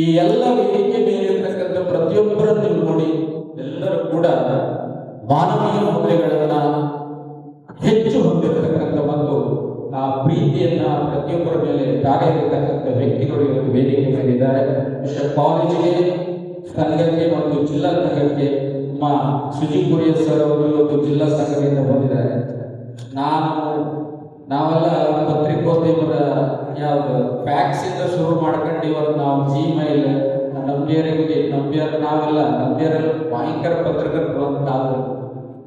ಈ ಎಲ್ಲ ವೇದಿಕೆ ಮೇಲೆ ಇರತಕ್ಕಂಥ ಪ್ರತಿಯೊಬ್ಬರನ್ನು ನೋಡಿ ಎಲ್ಲರೂ ಕೂಡ ಮಾನವೀಯ ಮೌಲ್ಯಗಳನ್ನ ಹೆಚ್ಚು ಹೊಂದಿರತಕ್ಕಂಥ ಒಂದು, ಆ ಪ್ರೀತಿಯನ್ನ ಪ್ರತಿಯೊಬ್ಬರ ಮೇಲೆ ಕಾರ್ಯರತಕ್ಕಂಥ ವ್ಯಕ್ತಿಗಳು ಇವತ್ತು ವೇದಿಕೆ ಮೇಲಿದ್ದಾರೆ ಕಾಲೇಜಿಗೆ ಸಂಘಕ್ಕೆ ಮತ್ತು ಜಿಲ್ಲಾ ಸಂಘಕ್ಕೆ ನಮ್ಮ ಸುಜಿ ಕುರಿಯ ಸರ್ ಅವರು ಇವತ್ತು ಜಿಲ್ಲಾ ಸಂಘದಿಂದ ಬಂದಿದ್ದಾರೆ. ನಾನು ನಾವೆಲ್ಲ ಪತ್ರಿಕೋದ್ಯಮರ ಯಾವ್ದು ಫ್ಯಾಕ್ಸ್ ಇಂದ ಶುರು ಮಾಡ್ಕೊಂಡು ಇವತ್ತು ನಾವು ಜಿಮೇಲ್ ನಂಬಿಯರಿಗೆ ನಂಬಿಯರ್ ನಾವೆಲ್ಲ, ನಂಬಿಯರಲ್ಲಿ ಭಯಂಕರ ಪತ್ರಕರ್ತರು ಅಂತ ನಾವು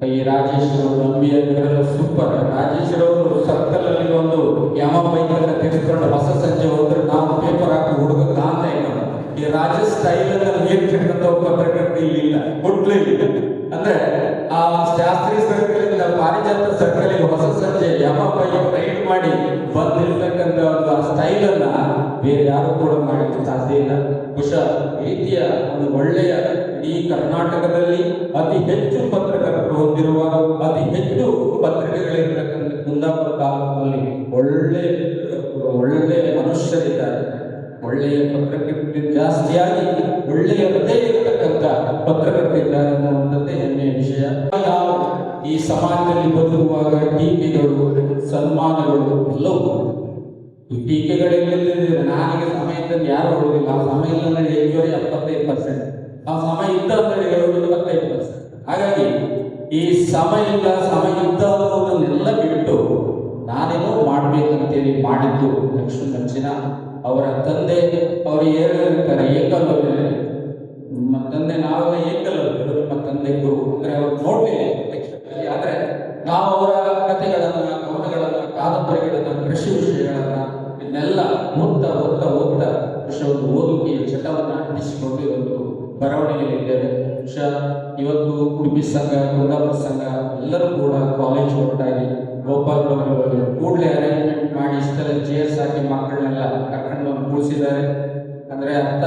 ಈ ರಾಜೇಶ್ ಅವರು ನಂಬಿಯರ್ ಸೂಪರ್ ರಾಜೇಶ್ ಅವರು ಸರ್ಕಲ್ ಅಲ್ಲಿ ಒಂದು ಯಮ ಬೈಕ್ ಅನ್ನ ತೆಗೆದುಕೊಂಡು ಹೊಸ ಸಂಜೆ ಹೋದ್ರೆ ನಾವು ಪೇಪರ್ ಹಾಕಿ ಹುಡುಗ ಕಾಂತ ಈ ರಾಜ ಸ್ಟೈಲ್ ಅಲ್ಲಿ ಏನ್ ಕೆಟ್ಟಂತ ಪತ್ರಕರ್ತ ಇಲ್ಲಿ ಇಲ್ಲ, ಒಟ್ಲು ಇಲ್ಲ. ಅಂದ್ರೆ ಆ ಶಾಸ್ತ್ರೀಯ ಸರ್ಕಲ್ ಪಾರಿಜಾತ ಸರ್ಕಲ್ ಹೊಸ ಸಂಜೆ ಯಮ ಬೈಕ್ ರೈಡ್ ಮಾಡಿ ಬಂದಿರತಕ್ಕಂತ ಒಂದು ಸ್ಟೈಲ್ ಅನ್ನ ಬೇರೆ ಯಾರು ಕೂಡ ಮಾಡಲಿಕ್ಕೆ ಸಾಧ್ಯ ಇಲ್ಲ. ಬಹುಶಃ ರೀತಿಯ ಒಂದು ಒಳ್ಳೆಯ ಇಡೀ ಕರ್ನಾಟಕದಲ್ಲಿ ಅತಿ ಹೆಚ್ಚು ಪತ್ರಕರ್ತರು ಹೊಂದಿರುವ ಅತಿ ಹೆಚ್ಚು ಪತ್ರಿಕೆಗಳಿರ್ತಕ್ಕಂಥ ಕುಂದಾಪುರ ತಾಲೂಕಲ್ಲಿ ಒಳ್ಳೆ ಒಳ್ಳೆ ಮನುಷ್ಯರಿದ್ದಾರೆ ಒಳ್ಳೆಯ ಪತ್ರಕರ್ತರು ಜಾಸ್ತಿಯಾಗಿ ಒಳ್ಳೆಯ ಹೃದಯ ಇರತಕ್ಕಂಥ ಪತ್ರಕರ್ತರು ಇದ್ದಾರೆ ಅನ್ನುವಂಥದ್ದೇ ಹೆಮ್ಮೆಯ ವಿಷಯ. ಈ ಸಮಾಜದಲ್ಲಿ ಬದುಕುವಾಗ ಟೀಕೆಗಳು, ಸನ್ಮಾನಗಳು ಎಲ್ಲವೂ ಈ ಟೀಕೆಗಳಿಲ್ಲದೆ ನನಗೆ ಸಮಯ ಇದ್ದಲ್ಲಿ ಯಾರು ಹೋಗಿಲ್ಲ ಆ ಸಮಯ ಇಲ್ಲ ಅಂದ್ರೆ ಹೆಚ್ಚುವರಿ ಎಪ್ಪತ್ತೈದು ಪರ್ಸೆಂಟ್ ಆ ಸಮಯ ಇದ್ದ ಅಂದ್ರೆ ಹೇಳೋದು ಇಪ್ಪತ್ತೈದು ಪರ್ಸೆಂಟ್ ಹಾಗಾಗಿ ಈ ಸಮಯ ಇಲ್ಲ, ಸಮಯ ಇದ್ದ ಅನ್ನೋದನ್ನೆಲ್ಲ ಬಿಟ್ಟು ನಾನೇನೋ ಮಾಡ್ಬೇಕಂತೇಳಿ ಮಾಡಿದ್ದು ಲಕ್ಷ್ಮೀ ಮಂಚಿನ ಅವರ ತಂದೆ, ಅವರು ಹೇಳಿರ್ತಾರೆ ಏಕಲವ್ಯ ನಿಮ್ಮ ತಂದೆ ನಾವೆಲ್ಲ ಏಕಲ್ಲ ನಿಮ್ಮ ತಂದೆ ಗುರು. ಅಂದ್ರೆ ಅವ್ರು ಪ್ರತ್ಯಕ್ಷವಾಗಿ. ಆದ್ರೆ ನಾವು ಅವರ ಕಥೆಗಳನ್ನ, ಕವನಗಳನ್ನ, ಕಾದಂಬರಿಗಳನ್ನ, ಕೃಷಿ ವಿಷಯಗಳನ್ನ, ಇದನ್ನೆಲ್ಲ ಓದ್ತಾ ಓದ್ತಾ ಓದ್ತಾ ಕೃಷಿ ಒಂದು ಓದುಗೆಯ ಚಟವನ್ನ ಅಂಟಿಸಿಕೊಂಡು ಇವತ್ತು ಬರವಣಿಗೆಯಲ್ಲಿದ್ದೇವೆ ಬಹುಶಃ ಇವತ್ತು ಉಡುಪಿ ಸಂಘ ಕುಂದಾಪುರ ಸಂಘ, ಎಲ್ಲರೂ ಕೂಡ ಕಾಲೇಜ್ ಒಟ್ಟಾಗಿ ಗೋಪಾಲ್ ಕೂಡಲೇ ಅರೇಂಜ್ಮೆಂಟ್ ಮಾಡಿ, ಇಷ್ಟೆಲ್ಲ ಚೇರ್ಸ್ ಹಾಕಿ ಮಕ್ಕಳನ್ನೆಲ್ಲ ಕರ್ಕೊಂಡು ಬಂದು ಕೂರಿಸಿದ್ದಾರೆ. ಅಂದ್ರೆ ಅರ್ಥ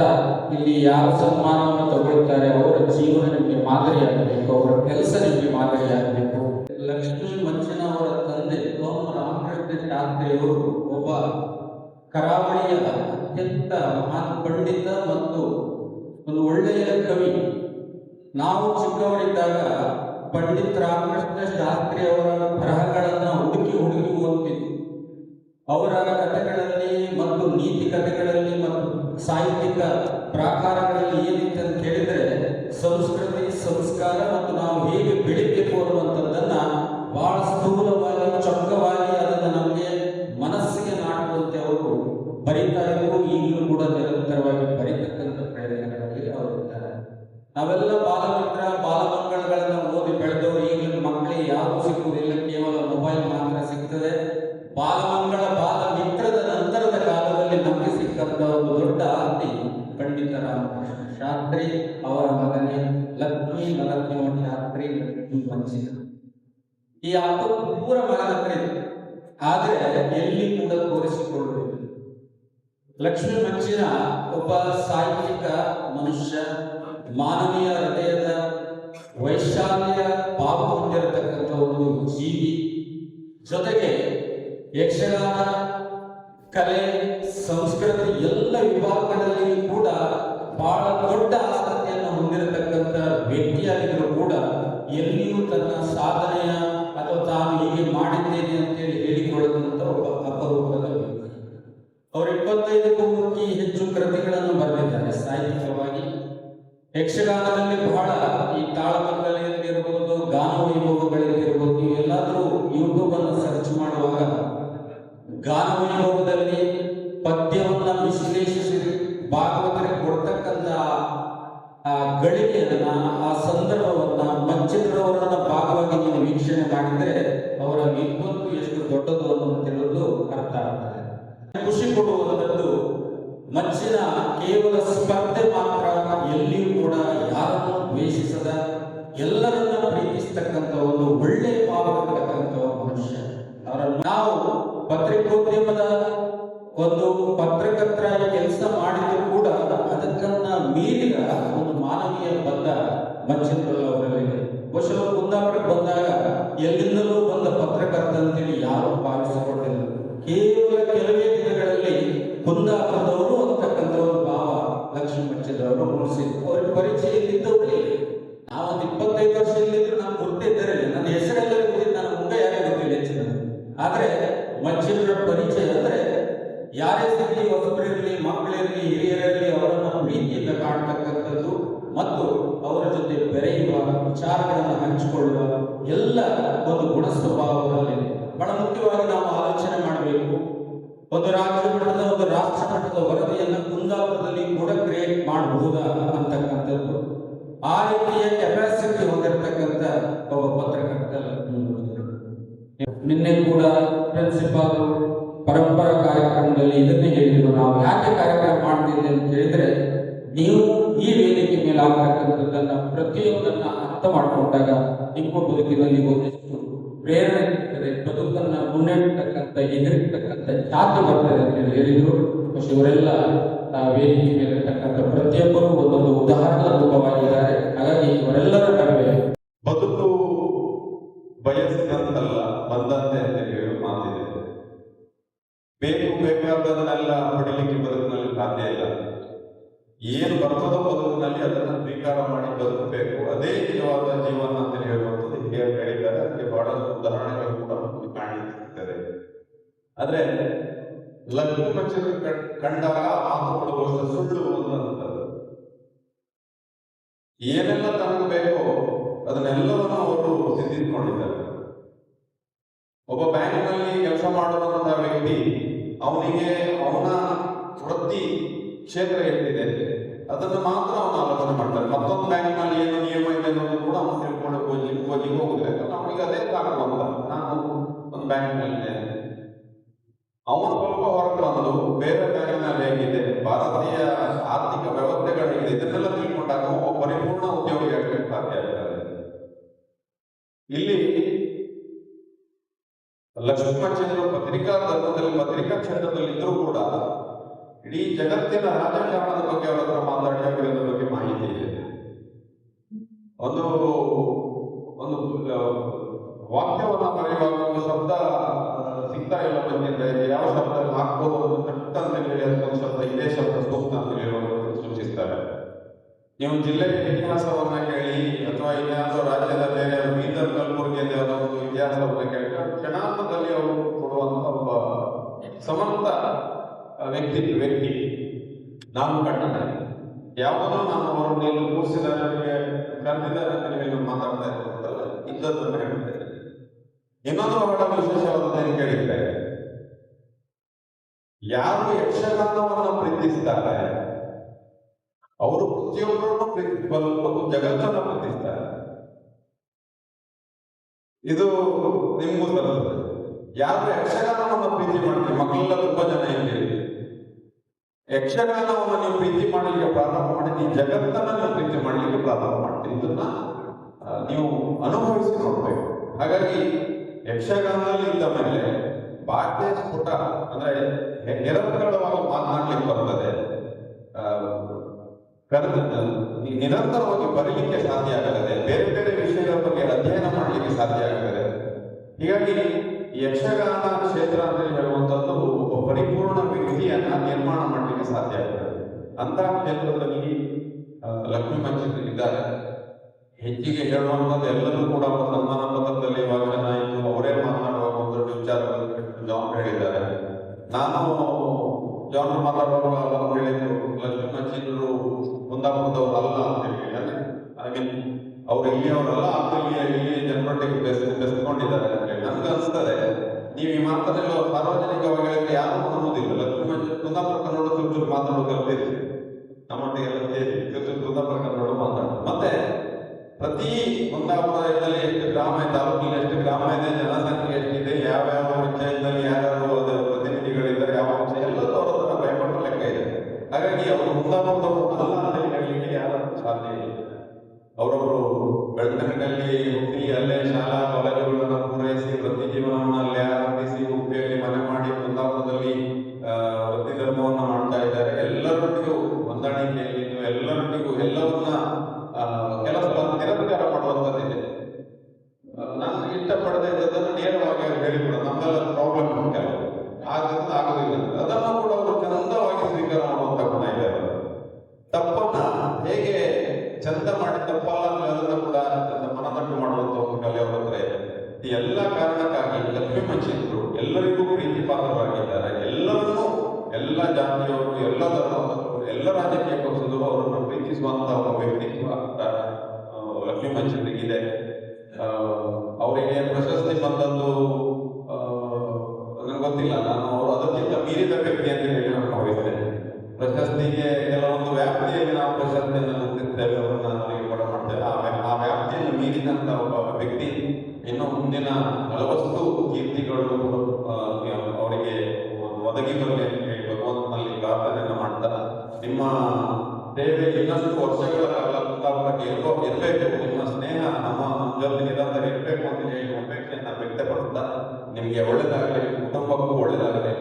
ಇಲ್ಲಿ ಯಾರು ಸನ್ಮಾನವನ್ನು ತಗೊಳ್ತಾರೆ, ಅವರ ಜೀವನ ನಿಮಗೆ ಮಾದರಿಯಾಗಬೇಕು ಅವರ ಕೆಲಸ ನಿಮಗೆ ಮಾದರಿಯಾಗಬೇಕು ಲಕ್ಷ್ಮೀ ಮಂಚನ ಅವರ ತಂದೆ ರಾಮಕೃಷ್ಣ ಠಾಕ್ರೆಯವರು ಒಬ್ಬ ಕರಾವಳಿಯ ಅತ್ಯಂತ ಮಹಾನ್ ಪಂಡಿತ ಮತ್ತು ಒಂದು ಒಳ್ಳೆಯ ಕವಿ. ನಾವು ಚಿಕ್ಕವರಿದ್ದಾಗ ಪಂಡಿತ್ ರಾಮಕೃಷ್ಣ ಶಾಸ್ತ್ರಿ ಅವರ ಬರಹಗಳನ್ನ ಹುಡುಕಿ ಹುಡುಕಿ ಓದ್ತಿದ್ವಿ. ಅವರ ಕಥೆಗಳಲ್ಲಿ ಮತ್ತು ನೀತಿ ಕಥೆಗಳಲ್ಲಿ ಮತ್ತು ಸಾಹಿತ್ಯಿಕ ಪ್ರಾಕಾರಗಳಲ್ಲಿ ಏನಿತ್ತು ಅಂತ ಹೇಳಿದ್ರೆ, ಸಂಸ್ಕೃತಿ, ಸಂಸ್ಕಾರ ಮತ್ತು ನಾವು ಹೇಗೆ ಬೆಳಿಬೇಕು ಅನ್ನುವಂಥದ್ದನ್ನ ಬಹಳ ಸ್ಥೂಲವಾಗಿ, ಚೊಕ್ಕವಾಗಿ ವಂಚಿತ ಈ ಹಕ್ಕು ಪೂರ ಮಗನ ಇದೆ ಆದ್ರೆ ಎಲ್ಲಿ ಕೂಡ ಲಕ್ಷ್ಮೀ ಮಂಚಿನ ಒಬ್ಬ ಸಾಹಿತ್ಯಿಕ ಮನುಷ್ಯ, ಮಾನವೀಯ ಹೃದಯದ ವೈಶಾಲ್ಯ ಪಾಪ ಹೊಂದಿರತಕ್ಕಂಥ ಒಂದು ಜೀವಿ, ಜೊತೆಗೆ ಯಕ್ಷಗಾನ, ಕಲೆ, ಸಂಸ್ಕೃತಿ ಎಲ್ಲ ವಿಭಾಗಗಳಲ್ಲಿ ಕೂಡ ಬಹಳ ದೊಡ್ಡ ಆಸಕ್ತಿಯನ್ನು ಹೊಂದಿರತಕ್ಕಂಥ ವ್ಯಕ್ತಿಯಾಗಿದ್ದರೂ ಕೂಡ ಎಲ್ಲಿಯೂ ತನ್ನ ಸಾಧನೆಯ ಅಥವಾ ತಾನು ಹೀಗೆ ಮಾಡಿದ್ದೇನೆ ಅಂತೇಳಿ ಹೇಳಿಕೊಳ್ಳುವಂತ ಒಬ್ಬ ಅಪರೂಪದ ವ್ಯಕ್ತಿ ಅವರು ಇಪ್ಪತ್ತೈದಕ್ಕೂ ಹೆಚ್ಚು ಕೃತಿಗಳನ್ನು ಬರೆದಿದ್ದಾರೆ. ಸಾಹಿತ್ಯಿಕವಾಗಿ ಯಕ್ಷಗಾನದಲ್ಲಿ ಬಹಳ ಈ ತಾಳಮದ್ದಲೆಯಲ್ಲಿರ್ಬೋದು ಗಾನ ವೈಭವಗಳಲ್ಲಿರಬಹುದು ನೀವೆಲ್ಲಾದರೂ ಯೂಟ್ಯೂಬ್ ಅನ್ನು ಸರ್ಚ್ ಮಾಡುವಾಗ ಗಾನ ವೈಭವದಲ್ಲಿ ಪದ್ಯವನ್ನ ವಿಶ್ಲೇಷಿಸಿ ಭಾಗವತರಿಗೆ ಕೊಡ್ತಕ್ಕಂಥ ಆ ಗಳಿಗೆಯನ್ನ ಆ ಸಂದರ್ಭವನ್ನ ದ್ವೇಷಿಸದ ಎಲ್ಲರನ್ನ ಪ್ರೀತಿಸ್ತಕ್ಕಂಥ ಒಂದು ಒಳ್ಳೆ ಭಾವ ಇರತಕ್ಕಂಥ ಒಬ್ಬ ಮನುಷ್ಯ. ಅವರನ್ನು ನಾವು ಪತ್ರಿಕೋದ್ಯಮದ ಒಂದು ಪತ್ರಕರ್ತರ ಕೆಲಸ ಮಾಡಿದ್ರು ಕೂಡ ಅದಕ್ಕನ್ನ ಮೀರಿದ ಒಂದು ಮಾನವೀಯ ಬಂಧ ಅವರಲ್ಲಿ ಬಹುಶಃ ಕುಂದಾಪುರಕ್ಕೆ ಬಂದಾಗ ಎಲ್ಲಿಂದಲೂ ಬಂದ ಪತ್ರಕರ್ತ ಅಂತೇಳಿ ಯಾರು ಭಾವಿಸಿಕೊಂಡಿಲ್ಲ ಕೇವಲ ಕೆಲವೇ ದಿನಗಳಲ್ಲಿ ಕುಂದಾಪುರದವರು ಅಂತಕ್ಕಂಥ ಒಂದು ಭಾವ ಲಕ್ಷ್ಮೀ ಮಚ್ಚಿದ್ರವರು ಮೂಡಿಸಿದ್ರು. ಆದ್ರೆ ಮಚ್ಚಿದ್ರ ಪರಿಚಯ ಅಂದರೆ ಯಾರೇ ಸ್ಥಿತಿ ಹೊಸಬರಿರಲಿ, ಮಕ್ಕಳಿರಲಿ ಹಿರಿಯರಲ್ಲಿ ಅವರನ್ನು ಪ್ರೀತಿಯಿಂದ ಕಾಣ್ತಕ್ಕಂಥದ್ದು ಮತ್ತು ಅವರ ಜೊತೆ ಬೆರೆಯುವ, ವಿಚಾರಗಳನ್ನು ಹಂಚಿಕೊಳ್ಳುವ ಎಲ್ಲ ಒಂದು ಗುಣ ಸ್ವಭಾವದಲ್ಲಿ ಬಹಳ ಮುಖ್ಯವಾಗಿ ನಾವು ಆಲೋಚನೆ ಮಾಡಬೇಕು. ಒಂದು ರಾಜ್ಯ ಒಂದು ರಾಷ್ಟ್ರ ಮಟ್ಟದ ವರದಿಯನ್ನು ಕುಂದಾಪುರದಲ್ಲಿ ಕೂಡ ಕ್ರಿಯೇಟ್ ಮಾಡಬಹುದಾ ಅಂತಕ್ಕಂಥದ್ದು. ಆ ರೀತಿಯ ಕೆಪಾಸಿಟಿ ಹೊಂದಿರತಕ್ಕಂಥ ಒಬ್ಬ ಪತ್ರಕರ್ತ ನಿನ್ನೆ ಕೂಡ ಪ್ರಿನ್ಸಿಪಾಲ್ ಪರಂಪರಾ ಕಾರ್ಯಕ್ರಮದಲ್ಲಿ ಇದನ್ನೇ ಹೇಳಿದ್ರು ನಾವು. ಯಾಕೆ ಕಾರ್ಯಕ್ರಮ ಮಾಡ್ತಿದ್ದೆ ಅಂತ ಹೇಳಿದ್ರೆ, ನೀವು ಈ ವೇದಿಕೆ ಮೇಲೆ ಆಗ್ತಕ್ಕಂಥದ್ದನ್ನ ಪ್ರತಿಯೊಂದನ್ನ ಅರ್ಥ ಮಾಡಿಕೊಂಡಾಗ ನಿಮ್ಮ ಬದುಕಿನಲ್ಲಿ ಒಂದಿಷ್ಟು ಪ್ರೇರಣೆ ಸಿಗ್ತದೆ. ಬದುಕನ್ನ ಮುನ್ನೆಡ್ತಕ್ಕಂಥ ಎದುರಿರ್ತಕ್ಕಂಥ ಜಾತಿ ಬರ್ತದೆ ಅಂತ ಹೇಳಿದ್ರು. ಇವರೆಲ್ಲ ವೇದಿಕೆ ಮೇಲೆ ಇರ್ತಕ್ಕಂಥ ಪ್ರತಿಯೊಬ್ಬರು ಒಂದೊಂದು ಉದಾಹರಣೆ ರೂಪವಾಗಿದ್ದಾರೆ. ಹಾಗಾಗಿ ಇವರೆಲ್ಲರ ನಡುವೆ ಬದುಕು ಏನು ಬರ್ತದೋ ಬದುಕಿನಲ್ಲಿ ಅದನ್ನು ಸ್ವೀಕಾರ ಮಾಡಿ ಬದುಕಬೇಕು. ಅದೇ ನಿಜವಾದ ಜೀವನ ಅಂತ ಹೇಳುವಂಥದ್ದು. ಹೀಗೆ ಹೇಳಿದ್ದಾರೆ. ಅದಕ್ಕೆ ಬಹಳಷ್ಟು ಉದಾಹರಣೆಗಳು ಕೂಡ ನಮಗೆ ಕಾಣಿಸುತ್ತದೆ. ಆದ್ರೆ ಲಘು ಮಚ್ಚರು ಕಂಡಾಗ ಮಾತುಗಳು ಸುಳ್ಳು ಅನ್ನುವಂಥದ್ದು. ಏನೆಲ್ಲ ತನಗೆ ಬೇಕೋ ಅದನ್ನೆಲ್ಲವನ್ನು ಅವರು ಸಿದ್ಧಿಸಿಕೊಂಡಿದ್ದಾರೆ. ಒಬ್ಬ ಬ್ಯಾಂಕ್ನಲ್ಲಿ ಕೆಲಸ ಮಾಡುವಂತಹ ವ್ಯಕ್ತಿ ಅವನಿಗೆ ಅವನ ವೃತ್ತಿ ಕ್ಷೇತ್ರ ಏನಿದೆ ಅದನ್ನು ಮಾತ್ರ ಅವನು ಆಲೋಚನೆ ಮಾಡ್ತಾರೆ ಮತ್ತೊಂದು ಬ್ಯಾಂಕ್ನಲ್ಲಿ ಏನು ನಿಯಮ ಇದೆ ಅನ್ನೋದು ಕೂಡ ಅವನು ತಿಳ್ಕೊಂಡು ಹೋಗಿ ಹೋಗಿ ಹೋಗುದಿಲ್ಲ. ಅವನಿಗೆ ಅದೇ ಕಾಣುವಂತ ನಾನು ಒಂದು ಬ್ಯಾಂಕ್ನಲ್ಲಿದ್ದೆ. ಅವನು ಸ್ವಲ್ಪ ಹೊರಗೆ ಬಂದು ಬೇರೆ ಬ್ಯಾಂಕ್ನಲ್ಲಿ ಹೇಗಿದೆ. ಭಾರತೀಯ ಆರ್ಥಿಕ ವ್ಯವಸ್ಥೆಗಳು ಹೇಗಿದೆ. ಇದನ್ನೆಲ್ಲ ತಿಳ್ಕೊಂಡಾಗ ಒಬ್ಬ ಪರಿಪೂರ್ಣ ಉದ್ಯೋಗಿ ಆಗಲಿಕ್ಕೆ ಸಾಧ್ಯ ಆಗ್ತದೆ. ಇಲ್ಲಿ ಲಕ್ಷ್ಮೀಚಂದ್ರ ಪತ್ರಿಕಾ ಧರ್ಮದಲ್ಲಿ ಪತ್ರಿಕಾ ಕ್ಷೇತ್ರದಲ್ಲಿ ಇದ್ರೂ ಕೂಡ ಇಡೀ ಜಗತ್ತಿನ ರಾಜಕಾರಣದ ಬಗ್ಗೆ ಅವರ ಹತ್ರ ಮಾತಾಡಿ ಬಗ್ಗೆ ಮಾಹಿತಿ ಇದೆ. ಒಂದು ಒಂದು ವಾಕ್ಯವನ್ನು ಬರೆಯುವಾಗ ಒಂದು ಶಬ್ದ ಸಿಗ್ತಾ ಇಲ್ಲ ಬಂದಿದ್ರೆ ಯಾವ ಶಬ್ದ ಹಾಕ್ಬೋದು ಅಂತ ಕಟ್ ಅಂತ ಹೇಳಿ ಅದಕ್ಕೊಂದು ಶಬ್ದ, ಇದೇ ಶಬ್ದ ಸೂಕ್ತ ಅಂತ ಹೇಳುವಂತ ಸೂಚಿಸ್ತಾರೆ. ನೀವು ಜಿಲ್ಲೆಯ ಇತಿಹಾಸವನ್ನ ಕೇಳಿ ಅಥವಾ ಇನ್ಯಾವುದೋ ರಾಜ್ಯದ ಬೇರೆ ಬೀದರ್ ಅವರ ಒಂದು ಇತಿಹಾಸವನ್ನ ಕೇಳಿ ಕ್ಷಣಾಂತದಲ್ಲಿ ಅವರು ಕೊಡುವಂತ ಒಬ್ಬ ಸಮಂತ ವ್ಯಕ್ತಿ ವ್ಯಕ್ತಿ. ನಾನು ಕಂಡನೆ ಯಾವುದೋ ನಾನು ಅವರ ಇಲ್ಲಿ ಕೂರಿಸಿದ್ದಾರೆ ಕಂಡಿದ್ದಾರೆ ಕರೆದಿದ್ದಾರೆ ಅಂತ ಹೇಳಿ ನಾನು ಮಾತಾಡ್ತಾ ಇರೋದಲ್ಲ ಇದ್ದದ್ದನ್ನು ಹೇಳ್ತೇನೆ. ಇನ್ನೊಂದು ಬಹಳ ವಿಶೇಷವಾದದ್ದನ್ನು ಕೇಳಿದ್ದೆ ಯಾರು ಯಕ್ಷಗಾನವನ್ನು ಪ್ರೀತಿಸ್ತಾರೆ, ಅವರು ಪ್ರತಿಯೊಬ್ಬರನ್ನು ಪ್ರೀತಿ ಜಗತ್ತನ್ನು ಪ್ರೀತಿಸ್ತಾರೆ. ಇದು ನಿಮಗೂ ಬರ್ತದೆ ಯಾರು ಯಕ್ಷಗಾನವನ್ನು ಪ್ರೀತಿ ಮಾಡ್ತೀವಿ ಮಕ್ಕಳೆಲ್ಲ ತುಂಬಾ ಜನ ಇದ್ದೀರಿ ಯಕ್ಷಗಾನವನ್ನು ನೀವು ಪ್ರೀತಿ ಮಾಡಲಿಕ್ಕೆ ಪ್ರಾರಂಭ ಮಾಡಿ ನೀವು ಜಗತ್ತನ್ನ ನೀವು ಪ್ರೀತಿ ಮಾಡಲಿಕ್ಕೆ ಪ್ರಾರಂಭ ಮಾಡ್ತೀರಿ ಇದನ್ನ ನೀವು ಅನುಭವಿಸಿ ನೋಡ್ಬೇಕು ಹಾಗಾಗಿ ಯಕ್ಷಗಾನದಲ್ಲಿ ಇದ್ದ ಮೇಲೆ ಬಾಹ್ಯ ಸ್ಫುಟ ಅಂದ್ರೆ ನಿರಂತರವಾಗಿ ಮಾತನಾಡ್ಲಿಕ್ಕೆ ಬರ್ತದೆ. ನಿರಂತರವಾಗಿ ಬರೀಲಿಕ್ಕೆ ಸಾಧ್ಯ ಆಗುತ್ತದೆ ಬೇರೆ ಬೇರೆ ವಿಷಯಗಳ ಬಗ್ಗೆ ಅಧ್ಯಯನ ಮಾಡಲಿಕ್ಕೆ ಸಾಧ್ಯ ಆಗುತ್ತದೆ ಹೀಗಾಗಿ ಯಕ್ಷಗಾನ ಕ್ಷೇತ್ರ ಅಂತ ಹೇಳುವಂಥದ್ದು ಒಬ್ಬ ಪರಿಪೂರ್ಣ ವ್ಯಕ್ತಿಯನ್ನ ನಿರ್ಮಾಣ ಮಾಡಲಿಕ್ಕೆ ಸಾಧ್ಯ ಆಗ್ತದೆ. ಅಂತಹ ಕ್ಷೇತ್ರದಲ್ಲಿ ಲಕ್ಷ್ಮೀ ಮಂಚಿದ್ರು ಇದ್ದಾರೆ. ಹೆಚ್ಚಿಗೆ ಹೇಳುವಂಥದ್ದು ಎಲ್ಲರೂ ಕೂಡ ಸನ್ಮಾನ ಪತ್ರದಲ್ಲಿ ವಾಚನ ಆಯಿತು ಅವರೇ ಮಾತನಾಡುವ ಒಂದು ದೊಡ್ಡ ವಿಚಾರಗಳು ಜಾನ್ ಹೇಳಿದ್ದಾರೆ. ನಾನು ಜಾನ್ ಮಾತಾಡುವಾಗ ಅವರು ಹೇಳಿದ್ರು ಲಕ್ಷ್ಮೀ ಕುಂದಾಪುರದವರು ಅಲ್ಲ ಅಂತ ಹೇಳಿ ಹಾಗೆ ಅವ್ರು ಇಲ್ಲಿಯವರಲ್ಲ ಅಂತ ಇಲ್ಲಿ ಇಲ್ಲಿ ಜನರೊಟ್ಟಿಗೆ ಬೆಸ್, ಬೆಸ್ಕೊಂಡಿದ್ದಾರೆ ಅಂತ ನನ್ಗೆ ಅನ್ಸ್ತದೆ ನೀವು ಈ ಮಾತನ್ನೆಲ್ಲ ಸಾರ್ವಜನಿಕವಾಗಿ ಹೇಳಿದ್ರೆ ಯಾರು ಕೊಡುವುದಿಲ್ಲ ಲಕ್ಷ್ಮೀ ಕುಂದಾಪುರ ಕನ್ನಡ ಚೂರು ಮಾತಾಡೋದು ಕಲ್ತಿರಿ ನಮ್ಮೊಟ್ಟಿಗೆಲ್ಲ ಸೇರಿ ಚೂರು ಕುಂದಾಪುರ ಕನ್ನಡ ಮಾತಾಡೋದು ಮತ್ತೆ ಪ್ರತಿ ಕುಂದಾಪುರದಲ್ಲಿ ಎಷ್ಟು ಗ್ರಾಮ ಇದೆ, ತಾಲೂಕಿನಲ್ಲಿ ಎಷ್ಟು ಗ್ರಾಮ ಇದೆ, ಜನಸಂಖ್ಯೆ ಎಷ್ಟಿದೆ ಇಷ್ಟಪಡದೆ ಇದ್ದದನ್ನು ನೇರವಾಗಿ ಅವ್ರು ಹೇಳಿಬಿಡೋದು ನಮ್ಮೆಲ್ಲ ಪ್ರಾಬ್ಲಮ್ ಉಂಟು ಆದ್ದರಿಂದ ಆಗೋದಿಲ್ಲ. ಅದನ್ನು ಕೂಡ ಅವರು ಚಂದವಾಗಿ ಸ್ವೀಕಾರ ಮಾಡುವಂತ ಗುಣ ಇದೆ. ತಪ್ಪನ್ನ ಹೇಗೆ ಚಂದ ಮಾಡಿ ತಪ್ಪಲ್ಲ ಅದನ್ನು ಕೂಡ ಮನದಟ್ಟು ಮಾಡುವಂತ ಒಂದು ಕಲೆ ಅವರ ಈ ಎಲ್ಲ ಕಾರಣಕ್ಕಾಗಿ ಲಕ್ಷ್ಮೀ ಮಂಚಿದ್ರು ಎಲ್ಲರಿಗೂ ಪ್ರೀತಿ ಪಾತ್ರರಾಗಿದ್ದಾರೆ ಎಲ್ಲರನ್ನೂ, ಎಲ್ಲ ಜಾತಿಯವರು, ಎಲ್ಲ ಧರ್ಮದವರು, ಎಲ್ಲ ರಾಜಕೀಯ ಪಕ್ಷದವರು ಅವರನ್ನು ಪ್ರೀತಿಸುವಂತಹ ಒಬ್ಬ ವ್ಯಕ್ತಿತ್ವ ಪ್ರಶಸ್ತಿಯನ್ನು ಹೊಂದಿರ್ತೇವೆ ಅವರನ್ನ ಅವರಿಗೆ ಕೊಡ ಮಾಡ್ತೇವೆ ಆ ವ್ಯಾ- ವ್ಯಾಪ್ತಿಯನ್ನು ಮೀರಿದಂತ ಒಬ್ಬ ವ್ಯಕ್ತಿ ಇನ್ನು ಮುಂದಿನ ಹಲವಷ್ಟು ಕೀರ್ತಿಗಳು ಅವರಿಗೆ ಒದಗಿ ಬರಲಿ ಭಗವಂತನಲ್ಲಿ ಪ್ರಾರ್ಥನೆಯನ್ನು ಮಾಡ್ತಾರೆ ನಿಮ್ಮ ಸೇವೆ ಇನ್ನಷ್ಟು ವರ್ಷಗಳ ಕಾಲ ಕುಂದಾಪುರಕ್ಕೆ ಇರ್ಬೋ ಇರಬೇಕು. ನಿಮ್ಮ ಸ್ನೇಹ ನಮ್ಮ ಜೊತೆ ನಿರಂತರ ಇರಬೇಕು ಅಂತ ಹೇಳಿ ಅಪೇಕ್ಷೆಯನ್ನು ವ್ಯಕ್ತಪಡಿಸ್ತಾ ನಿಮಗೆ ಒಳ್ಳೆದಾಗಲಿ, ಕುಟುಂಬಕ್ಕೂ ಒಳ್ಳೆದಾಗಲಿ.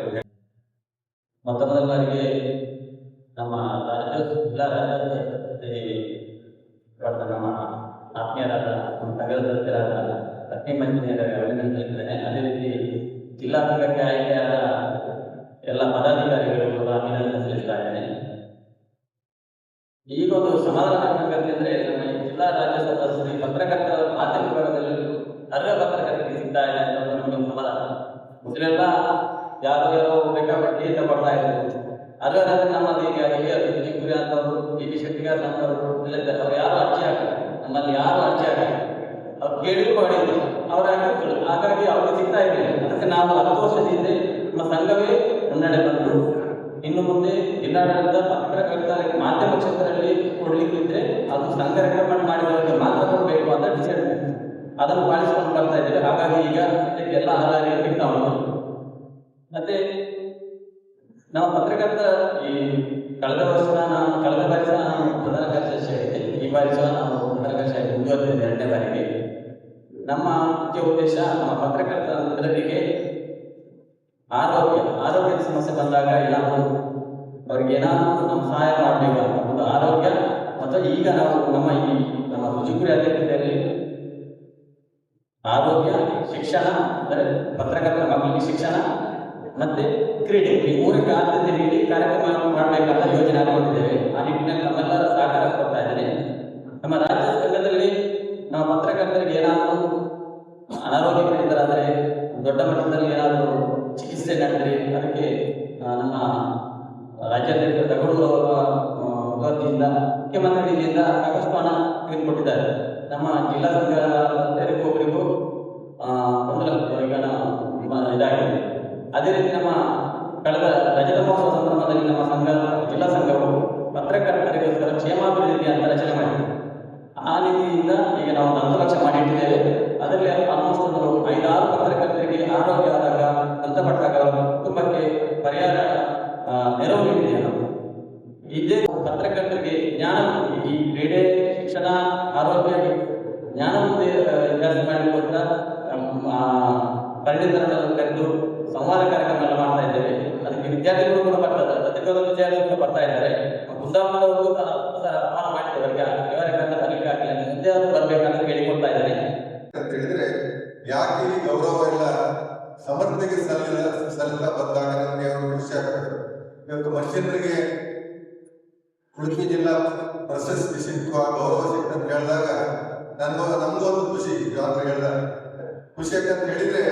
ಬರೆದ ನಮ್ಮ ಆತ್ಮೀಯರಾದ, ನಮ್ಮ ನಗರದರಾದ ಲಕ್ಷ್ಮೀ ಮಂಜಿನಿಯರ ಅಭಿನಂದಿಸಿದ್ದೇನೆ ಅದೇ ರೀತಿ ಜಿಲ್ಲಾಂಗಕ್ಕೆ ಆಯ್ಕೆಯಾದ ಎಲ್ಲ ಪದಾಧಿಕಾರಿಗಳು ಅಭಿನಂದನೆ ಸಲ್ಲಿಸ್ತಾ ಇದ್ದೇನೆ ಈಗ ಒಂದು ಸಮಾಧಾನ ಸಂಗತಿ ಅಂದ್ರೆ ನಮ್ಮ ಜಿಲ್ಲಾ ರಾಜ್ಯ ಸದಸ್ಯರು ಪತ್ರಕರ್ತರ ಮಾಧ್ಯಮ ವಿಭಾಗದಲ್ಲಿ ಅರ್ಹ ಪತ್ರಕರ್ತರಿಗೆ ಸಿಗ್ತಾ ಇದೆ ಅಂತ ನಮ್ಗೆ ಒಂದು ಸಮಾಧಾನ. ಮೊದಲೆಲ್ಲ ಯಾರು ಯಾರೋ ಬೇಕಾಪಟ್ಟಿ ಇದ್ರು. ನಮ್ಮಲ್ಲಿ ಈಗ ಹಿರಿಯರು ಗುರಿ ಅಂತವರು, ಡಿ ವಿ ಶೆಟ್ಟಿಗಾರ್ ಅಂತವರು ಇಲ್ಲಿದ್ದಾರೆ ಅವ್ರು ಯಾರು ಅರ್ಜಿ ನಮ್ಮಲ್ಲಿ ಯಾರು ಅರ್ಜಿ ಹಾಕಲ್ಲ. ಅವ್ರು ಅವ್ರ ಹಾಗಾಗಿ ಅವ್ರಿಗೆ ಸಿಗ್ತಾ ಇರಲಿಲ್ಲ ಅದಕ್ಕೆ ನಾವು ಹತ್ತು ವರ್ಷದಿಂದ ನಮ್ಮ ಸಂಘವೇ ಮುನ್ನಡೆ ಬಂದರು ಇನ್ನು ಮುಂದೆ ಜಿಲ್ಲಾಡಳಿತ ಪತ್ರಕರ್ತ ಮಾಧ್ಯಮ ಕ್ಷೇತ್ರದಲ್ಲಿ ಕೊಡ್ಲಿಕ್ಕಿದ್ರೆ ಅದು ಸಂಘ ರೆಕಮೆಂಡ್ ಮಾಡಿದವರಿಗೆ ಮಾತ್ರ ಕೊಡಬೇಕು ಅಂತ ಡಿಸೈಡ್ ಅದನ್ನು ಪಾಲಿಸಿಕೊಂಡು ಬರ್ತಾ ಇದ್ದೇವೆ ಹಾಗಾಗಿ ಈಗ ಎಲ್ಲ ಹಾಲಾಗಿ ಸಿಗ್ತಾ ಉಂಟು ಮತ್ತೆ ನಾವು ಪತ್ರಕರ್ತ ಈ ಕಳೆದ ವರ್ಷ ನಾನು ಕಳೆದ ಬಾರಿ ಸಹ ನಾನು ಪ್ರಧಾನ ಕಾರ್ಯದರ್ಶಿ ಆಗಿದ್ದೆ ಈ ಬಾರಿ ಸಹ ನಾವು ಪ್ರಧಾನ ಕಾರ್ಯದರ್ಶಿ ಆಗಿ ಮುಂದುವರೆದಿದ್ದೇನೆ ಎರಡನೇ ಬಾರಿಗೆ ನಮ್ಮ ಮುಖ್ಯ ಉದ್ದೇಶ ನಮ್ಮ ಪತ್ರಕರ್ತ ಮಿತ್ರರಿಗೆ ಆರೋಗ್ಯ ಆರೋಗ್ಯದ ಸಮಸ್ಯೆ ಬಂದಾಗ ಏನಾದರೂ ಅವ್ರಿಗೆ ಏನಾದರೂ ನಮ್ಮ ಸಹಾಯ ಮಾಡಬೇಕು ಒಂದು ಆರೋಗ್ಯ. ಮತ್ತು ಈಗ ನಾವು ನಮ್ಮ ಈ ನಮ್ಮ ರುಜುಗುರಿ ಅಧ್ಯಕ್ಷತೆಯಲ್ಲಿ ಆರೋಗ್ಯ, ಶಿಕ್ಷಣ, ಅಂದರೆ ಪತ್ರಕರ್ತರ ಮಕ್ಕಳಿಗೆ ಶಿಕ್ಷಣ, ಮತ್ತೆ ಕ್ರೀಡೆ. ಈ ಮೂರಕ್ಕೆ ಆದ್ಯತೆ ನೀಡಿ ಕಾರ್ಯಕ್ರಮ ಮಾಡಬೇಕಾದ ಯೋಜನೆ ಹಾಕೊಂಡಿದ್ದೇವೆ ಆ ನಿಟ್ಟಿನಲ್ಲಿ ನಮ್ಮೆಲ್ಲರ ನಮ್ಮ ಜಿಲ್ಲಾ ಸಂಘ ಬರ್ತಾ ಇದ್ದಾರೆ. ಕುಂದಾಪುರದವರು ಸಹ ಸಹ ಆಹ್ವಾನ ಮಾಡಿದ್ದೇವೆ ಮುಂದೆ ವಿದ್ಯಾರ್ಥಿ ಬರ್ಬೇಕಂತ ಕೇಳಿಕೊಳ್ತಾ ಇದ್ದಾರೆ. ಅಂತ ಹೇಳಿದ್ರೆ, ಯಾಕೆ ಗೌರವ ಎಲ್ಲ ಸಮರ್ಥನೆಗೆ ಸಲ್ಲ ಸಲ್ಲಿತಾ ಬಂದಾಗ ನಮಗೆ ಒಂದು ಆಗ್ತದೆ. ಇವತ್ತು ಮನುಷ್ಯನಿಗೆ ಉಡುಪಿ ಜಿಲ್ಲಾ ಪ್ರಶಸ್ತಿ ಸಿಕ್ಕುವ ಗೌರವ ಸಿಕ್ತಂತ ಹೇಳಿದಾಗ ನಮಗೊಂದು ಖುಷಿ ಅಂತ ಖುಷಿ ಅಂತ ಹೇಳಿದ್ರೆ,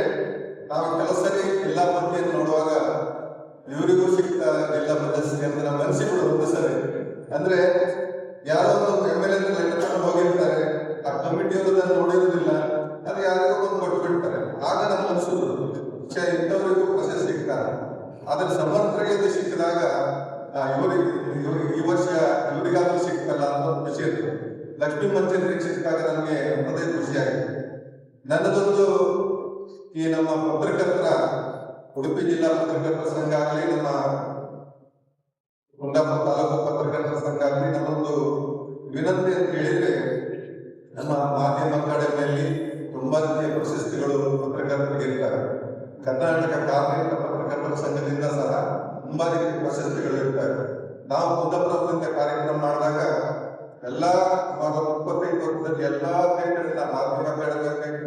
ನಾವು ಕೆಲವು ಸರಿ ಎಲ್ಲ ಪಟ್ಟಿಯನ್ನು ನೋಡುವಾಗ ಇವರಿಗೂ ಸಿಗ್ತಾ ಇಲ್ಲ ಪ್ರದರ್ಶನ ಅಂತ ನಮ್ಮ ಮನಸ್ಸಿಗೆ ಒಂದು ಸರಿ. ಅಂದ್ರೆ ಯಾರೋ ಒಂದು ಎಂ ಎಲ್ ಎ ಲೆಕ್ಕ ಹೋಗಿರ್ತಾರೆ. ಆ ಕಮಿಟಿ ಅವರು ನಾನು ನೋಡಿರೋದಿಲ್ಲ. ಅದು ಯಾರೋ ಒಂದು ಕೊಟ್ಟು ಬಿಡ್ತಾರೆ. ಆಗ ನಮ್ಮ ಮನಸ್ಸು ಇಂಥವರಿಗೂ ಪ್ರಶಸ್ತಿ ಸಿಗ್ತಾರೆ. ಆದ್ರೆ ಸಮರ್ಥರಿಗೆ ಸಿಕ್ಕಿದಾಗ ಇವರಿಗೆ ಈ ವರ್ಷ ಇವರಿಗಾದ್ರೂ ಸಿಗ್ತಲ್ಲ ಅಂತ ಖುಷಿ ಇರ್ತದೆ. ಲಕ್ಷ್ಮೀ ಮಂಚಂದ್ರಿಗೆ ಸಿಕ್ಕಾಗ ನನಗೆ ಅದೇ ಖುಷಿ ನನ್ನದೊಂದು ಈ ನಮ್ಮ ಪತ್ರಕರ್ತರ ಉಡುಪಿ ಜಿಲ್ಲಾ ಪತ್ರಕರ್ತರ ಸಂಘ ಆಗಲಿ, ನಮ್ಮ ಕುಂದಾಪುರ ತಾಲೂಕು ಪತ್ರಕರ್ತರ ಸಂಘ ಆಗಲಿ, ನಮ್ಮೊಂದು ವಿನಂತಿ ಅಂತ ಹೇಳಿದ್ರೆ, ನಮ್ಮ ಮಾಧ್ಯಮ ಅಕಾಡೆಮಿಯಲ್ಲಿ ತುಂಬಾ ಪ್ರಶಸ್ತಿಗಳು ಪತ್ರಕರ್ತರಿಗೆ ಕರ್ನಾಟಕ ಕಾರ್ಮಿಕ ಪತ್ರಕರ್ತರ ಸಂಘದಿಂದ ಸಹ ತುಂಬಾ ರೀತಿಯ ಪ್ರಶಸ್ತಿಗಳು ಇರ್ತವೆ ನಾವು ಕುಂದಾಪುರದಿಂದ ಕಾರ್ಯಕ್ರಮ ಮಾಡಿದಾಗ ಎಲ್ಲಾ ಇವಾಗ ಇಪ್ಪತ್ತೈದು ವರ್ಷದಲ್ಲಿ ಎಲ್ಲಾ ದೇಶಗಳಿಂದ ಮಾಧ್ಯಮ ಅಕಾಡೆಮಿ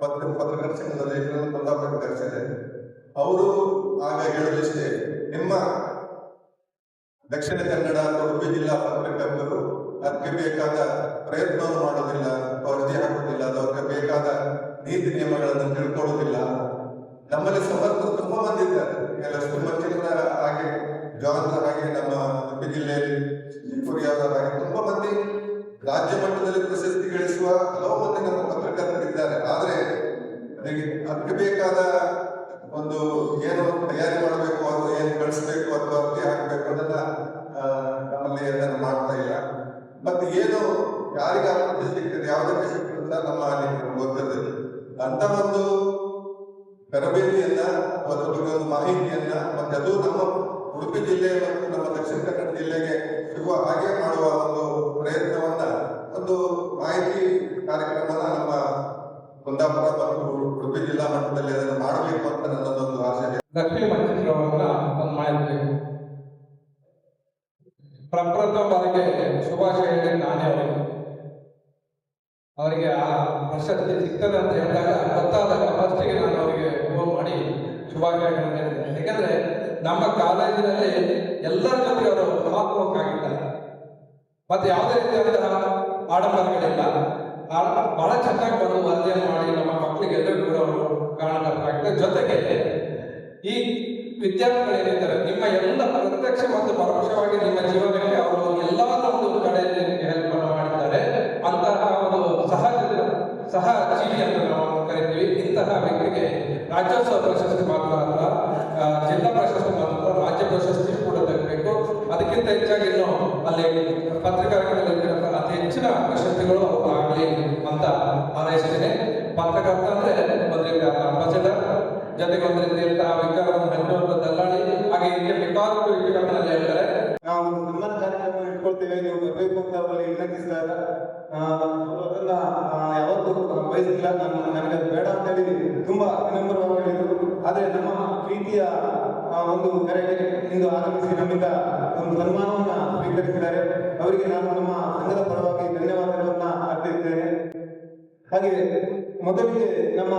ಪತ್ರ ಪತ್ರಕರ್ತರ ಸಂಘದ ದೇಶಗಳನ್ನು ಕುಂದಾಪುರ ಕರೆಸಿದೆ ಅವರು ಆಗ ಹೇಳಲಿಷ್ಟೇ ನಿಮ್ಮ ದಕ್ಷಿಣ ಕನ್ನಡ ಉಡುಪಿ ಜಿಲ್ಲಾ ಪತ್ರಕರ್ತರು ಅದಕ್ಕೆ ಬೇಕಾದ ಪ್ರಯತ್ನವನ್ನು ಮಾಡೋದಿಲ್ಲ ವರದಿ ಹಾಕುವುದಿಲ್ಲ ಅದಕ್ಕೆ ಬೇಕಾದ ನೀತಿ ನಿಯಮಗಳನ್ನು ತಿಳ್ಕೊಳ್ಳೋದಿಲ್ಲ ನಮ್ಮಲ್ಲಿ ಸಮರ್ಥರು ತುಂಬಾ ಮಂದಿ ಇದ್ದಾರೆ. ಲಕ್ಷ್ಮೀ ಮಂಜೇಂದ್ರ ಹಾಗೆ ಜಾನ್ ಹಾಗೆ ನಮ್ಮ ಉಡುಪಿ ಜಿಲ್ಲೆಯಲ್ಲಿ ಅವರ ಹಾಗೆ ತುಂಬಾ ಮಂದಿ ರಾಜ್ಯ ಮಟ್ಟದಲ್ಲಿ ತರಬೇತಿಯನ್ನ ಮತ್ತು ಒಂದು ಮಾಹಿತಿಯನ್ನ ಮತ್ತೆ ಅದು ನಮ್ಮ ಉಡುಪಿ ಜಿಲ್ಲೆ ಮತ್ತು ನಮ್ಮ ದಕ್ಷಿಣ ಕನ್ನಡ ಜಿಲ್ಲೆಗೆ ಸಿಗುವ ಹಾಗೆ ಮಾಡುವ ಒಂದು ಪ್ರಯತ್ನವನ್ನ ಒಂದು ಮಾಹಿತಿ ಕಾರ್ಯಕ್ರಮನ ನಮ್ಮ ಕುಂದಾಪುರ ಮತ್ತು ಉಡುಪಿ ಜಿಲ್ಲಾ ಮಟ್ಟದಲ್ಲಿ ಅದನ್ನು ಮಾಡಬೇಕು ಅಂತ ನನ್ನದೊಂದು ಆಸೆ. ಇದೆ ದಕ್ಷಿಣ ಒಂದು ಮಾಡಬೇಕು ಪ್ರಪ್ರಥಮ ಬಾರಿಗೆ ಶುಭಾಶಯ ನಾನೇ ಅವರಿಗೆ. ಅವರಿಗೆ ಆ ಪ್ರಶಸ್ತಿ ಸಿಗ್ತದೆ ಅಂತ ಹೇಳಿದಾಗ ಗೊತ್ತಾದಾಗ ಫಸ್ಟಿಗೆ ನಾನು ಅವರಿಗೆ ಫೋನ್ ಮಾಡಿ ಶುಭಾಶಯಗಳನ್ನು ಹೇಳಿದೆ ಯಾಕಂದ್ರೆ ನಮ್ಮ ಕಾಲೇಜಿನಲ್ಲಿ ಎಲ್ಲರ ಜೊತೆ ಅವರು ಸಮಾತ್ಮಕವಾಗಿದ್ದಾರೆ ಮತ್ತೆ ಯಾವುದೇ ರೀತಿಯಾದಂತಹ ಆಡಂಬರಗಳಿಲ್ಲ. ಬಹಳ ಚೆನ್ನಾಗಿ ಬಂದು ಅಧ್ಯಯನ ಮಾಡಿ ನಮ್ಮ ಮಕ್ಕಳಿಗೆ ಎಲ್ಲರಿಗೂ ಕೂಡ ಅವರು ಕಾರಣಕರ್ತರಾಗ್ತದೆ ಜೊತೆಗೆ ಈ ವಿದ್ಯಾರ್ಥಿಗಳು ಏನಿದ್ದಾರೆ, ನಿಮ್ಮ ಎಲ್ಲ ಪ್ರತ್ಯಕ್ಷ ಮತ್ತು ಪರೋಕ್ಷವಾಗಿ ನಿಮ್ಮ ಜೀವನಕ್ಕೆ ಅವರು ಎಲ್ಲರ ಒಂದು ಕಡೆಯಲ್ಲಿ ಹೆಲ್ಪ್ ಮಾಡಿದ್ದಾರೆ ಅಂತಹ ಒಂದು ಸಹಜ ಸಹ ಜೀವಿ ಅಂತ ನಾವು ಕರಿತೀವಿ. ಇಂತಹ ವ್ಯಕ್ತಿಗೆ ರಾಜ್ಯೋತ್ಸವ ಪ್ರಶಸ್ತಿ ಮಾತ್ರ ಅಲ್ಲ ಜಿಲ್ಲಾ ಪ್ರಶಸ್ತಿ ಮಾತ್ರ ರಾಜ್ಯ ಪ್ರಶಸ್ತಿ ಕೂಡ ತೆಗಬೇಕು ಅದಕ್ಕಿಂತ ಹೆಚ್ಚಾಗಿ ಇನ್ನು ಅಲ್ಲಿ ಪತ್ರಿಕಾರಂಗದಲ್ಲಿ ಅತಿ ಹೆಚ್ಚಿನ ಪ್ರಶಸ್ತಿಗಳು ಆಗಲಿ ಅಂತ ಹಾರೈಸ್ತೇನೆ ಪತ್ರಕರ್ತ ಅಂದ್ರೆ ಒಂದು ಅಂಬಾಸಿಡರ್ ಜೊತೆಗೆ ಒಂದು ರೀತಿಯಂತಹ ವಿಚಾರವನ್ನು ದಲ್ಲಾಳಿ, ಹಾಗೆ ಹೀಗೆ ಬೇಕಾದಷ್ಟು ವಿಷಯಗಳನ್ನ ಹೇಳ್ತಾರೆ ನಾವು ಒಂದು ಸನ್ಮಾನ ಇಟ್ಕೊಳ್ತೇವೆ ನೀವು ಬರಬೇಕು ಅಂತ ಅವರಲ್ಲಿ ವಿನಂತಿಸ್ತಾ ಆ, ಅದನ್ನ ಯಾವತ್ತೂ ಬಯಸಿಲ್ಲ. ನಾನು ನನಗೆ ಅದು ಬೇಡ ಅಂತ ಹೇಳಿ ತುಂಬಾ ವಿನಮ್ರವಾಗಿ ಹೇಳಿದರು. ಆದರೆ ನಮ್ಮ ಪ್ರೀತಿಯ ಒಂದು ಕರೆಗೆ ಇಂದು ಆಗಮಿಸಿ ನಮ್ಮಿಂದ ಒಂದು ಸನ್ಮಾನವನ್ನ ಸ್ವೀಕರಿಸಿದ್ದಾರೆ. ಅವರಿಗೆ ನಾನು ನಮ್ಮ ಸಂಘದ ಪರವಾಗಿ ಧನ್ಯವಾದಗಳನ್ನ ಅರ್ಪಿಸಿದ್ದೇನೆ ಹಾಗೆ ಮೊದಲಿಗೆ ನಮ್ಮ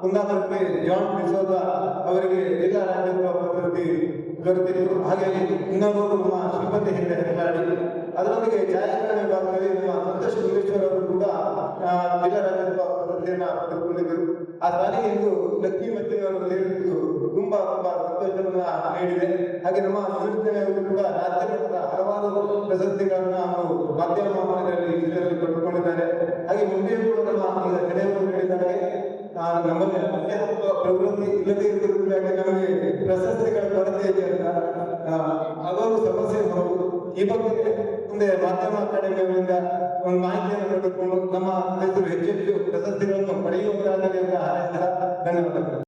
ಕುಂದಾಪುರಕ್ಕೆ ಜಾನ್ ಡಿಸೋದ ಅವರಿಗೆ ಜಿಲ್ಲಾ ರಾಜ್ಯೋತ್ಸವ ಪ್ರಶಸ್ತಿ ದೊರೆತಿತ್ತು ಹಾಗೆ ಇನ್ನೊಬ್ಬರು ನಮ್ಮ ಶ್ರೀಪತಿ ಹಿಂದೆ ಹೆಸರಾಡಿ ಅದರೊಂದಿಗೆ ಛಾಯಾಗ್ರಹಣ ವಿಭಾಗದಲ್ಲಿ ನಮ್ಮ ಸಂತೋಷ್ ಗುಂಡೇಶ್ವರ್ ಅವರು ಕೂಡ ಆ, ಜಿಲ್ಲಾ ರಾಜ್ಯೋತ್ಸವ ಪ್ರಶಸ್ತಿಯನ್ನ ಪಡೆದುಕೊಂಡಿದ್ದರು ಆ ಸಾಲಿಗೆ ಇಂದು ಲಕ್ಷ್ಮೀ ಮತ್ತೆ ಅವರು ಸೇರಿದ್ದು ತುಂಬಾ ತುಂಬಾ ಸಂತೋಷವನ್ನ ನೀಡಿದೆ. ಹಾಗೆ ನಮ್ಮ ಸಂಸ್ಥೆಯವರು ಕೂಡ ರಾಜ್ಯ ಮಟ್ಟದ ಹಲವಾರು ಪ್ರಶಸ್ತಿಗಳನ್ನ ಅವರು ಮಾಧ್ಯಮ ಇದರಲ್ಲಿ ಪಡೆದುಕೊಂಡಿದ್ದಾರೆ ಹಾಗೆ ಮುಂದೆ ಕೂಡ ನಮ್ಮ ಈಗ ಕಡೆಯವರು ಹೇಳಿದ್ದಾರೆ. ಆ, ನಮ್ಮಲ್ಲಿ ಅಧ್ಯಾತ್ಮ ಪ್ರವೃತ್ತಿ ಇಲ್ಲದೆ ಇರುವುದರಿಂದ ನಮಗೆ ಪ್ರಶಸ್ತಿಗಳ ಕೊರತೆ ಇದೆ ಅಂತ ಹಲವು ಸಮಸ್ಯೆ ಬರಬಹುದು ಈ ಬಗ್ಗೆ ಮುಂದೆ ಮಾಧ್ಯಮ ಅಕಾಡೆಮಿಯವರಿಂದ ಒಂದು ಮಾಹಿತಿಯನ್ನು ಪಡೆದುಕೊಂಡು ನಮ್ಮ ಹೆಸರು ಹೆಚ್ಚು ಹೆಚ್ಚು ಪ್ರಶಸ್ತಿಗಳನ್ನು ಪಡೆಯುವಂತಾಗಲಿ ಅಂತ ಹಾರೈಸ್ತಾ ಧನ್ಯವಾದಗಳು.